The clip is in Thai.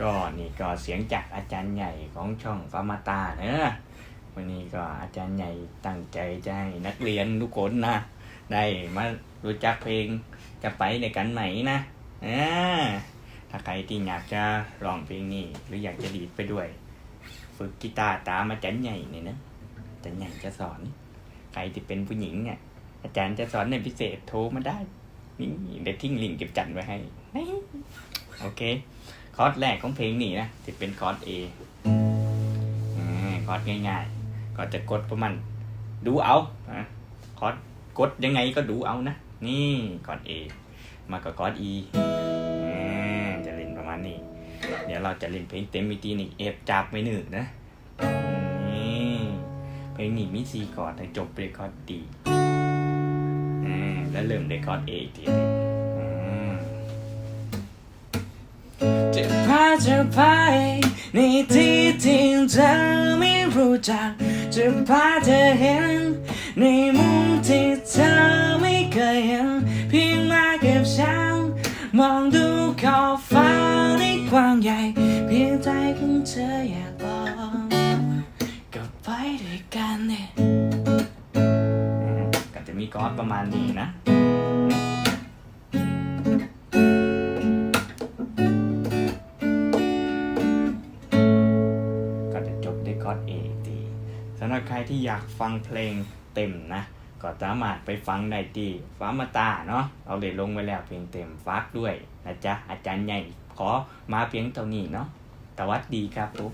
ก็นี่ก็เสียงจากอาจารย์ใหญ่ของช่องฟามาตาเนอะวันนี้ก็อาจารย์ใหญ่ตั้งใจจะให้นักเรียนทุกคนนะได้มารู้จักเพลงจะไปในกันไหนนะอ่าถ้าใครที่อยากจะร้องเพลงนี้ หรืออยากจะดีดไปด้วย ฝึกกีตาร์ตามอาจารย์ใหญ่เนี่ยนะอาจารย์ใหญ่จะสอน ใครที่เป็นผู้หญิงเนี่ยอาจารย์จะสอนในพิเศษโทรมาได้นี่เดี๋ยวทิ้งลิงก์เก็บจันไว้ให้โอเค อร์สแรกของเพลงนี้นะจะเป็นคอร์ส A อ่าคอร์สง่ายๆ ก็จะกดประมาณดูเอาคอร์สกดยังไงก็ดูเอานะ นี่คอร์ส A มากับคอร์ส E อ่าจะเล่นประมาณนี้ เดี๋ยวเราจะเล่นเพลงเต็มวิธีนี่เอฟจับไม่หนึ่งนะนี่เพลงนี้มีสี่คอร์ดให้จบด้วยคอร์ดดีแล้วเริ่มด้คอร์ด A อีกทีนึง พาเธอไป ในที่ที่เธอไม่รู้จัก จะพาเธอเห็น ในมุมที่เธอไม่เคยเห็นเพียงมาเกับฉันมองดูขอบฟ้าในกว้างใหญ่เพียงใจของเธออยากบอกก็ไปด้วยกันเนี่ยก็จะมีกอดประมาณนี้นะ คอร์ด A อีกทีสำหรับใครที่อยากฟังเพลงเต็มนะ ก็สามารถไปฟังได้ที่ฟ้ามาตาเนาะเราเลยลงไว้แล้วเพลงเต็มฟักด้วยนะจ๊ะอาจารย์ใหญ่ขอมาเพียงเท่านี้เนาะสวัสดีครับผม